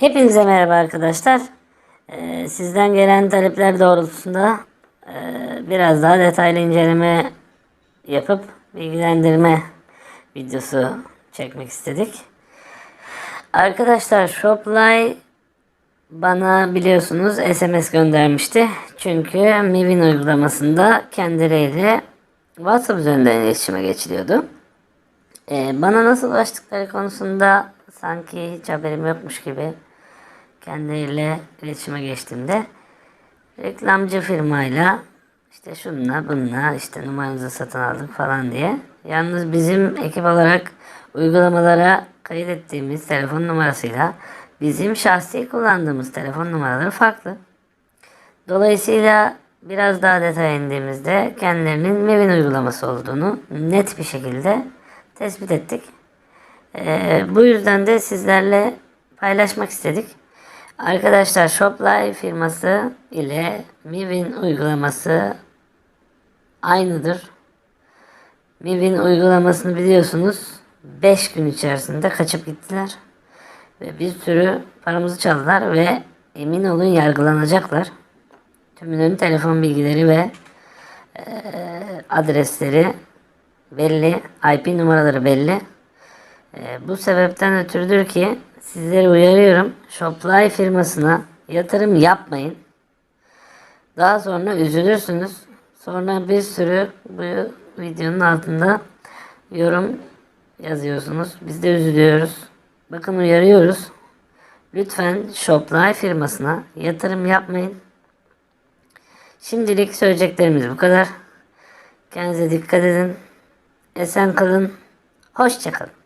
Hepinize merhaba arkadaşlar. Ee, sizden gelen talepler doğrultusunda e, biraz daha detaylı inceleme yapıp bilgilendirme videosu çekmek istedik. Arkadaşlar Shopify bana biliyorsunuz SMS göndermişti. Çünkü Mivin uygulamasında kendileriyle WhatsApp üzerinden iletişime geçiliyordu. Ee, bana nasıl ulaştıkları konusunda sanki hiç haberim yokmuş gibi kendileriyle iletişime geçtiğimde reklamcı firmayla işte şununla bununla işte numaranızı satın aldık falan diye. Yalnız bizim ekip olarak uygulamalara kaydettiğimiz telefon numarasıyla bizim şahsi kullandığımız telefon numaraları farklı. Dolayısıyla biraz daha detaya indiğimizde kendilerinin Mevin uygulaması olduğunu net bir şekilde tespit ettik. Ee, bu yüzden de sizlerle paylaşmak istedik. Arkadaşlar Shopify firması ile Mivin uygulaması aynıdır. Mivin uygulamasını biliyorsunuz 5 gün içerisinde kaçıp gittiler. Ve bir sürü paramızı çaldılar ve emin olun yargılanacaklar. Tümünün telefon bilgileri ve eee, adresleri belli, IP numaraları belli. Eee, bu sebepten ötürüdür ki sizleri uyarıyorum. Shopify firmasına yatırım yapmayın. Daha sonra üzülürsünüz. Sonra bir sürü bu videonun altında yorum yazıyorsunuz. Biz de üzülüyoruz. Bakın uyarıyoruz. Lütfen Shopify firmasına yatırım yapmayın. Şimdilik söyleyeceklerimiz bu kadar. Kendinize dikkat edin. Esen kalın. Hoşça kalın.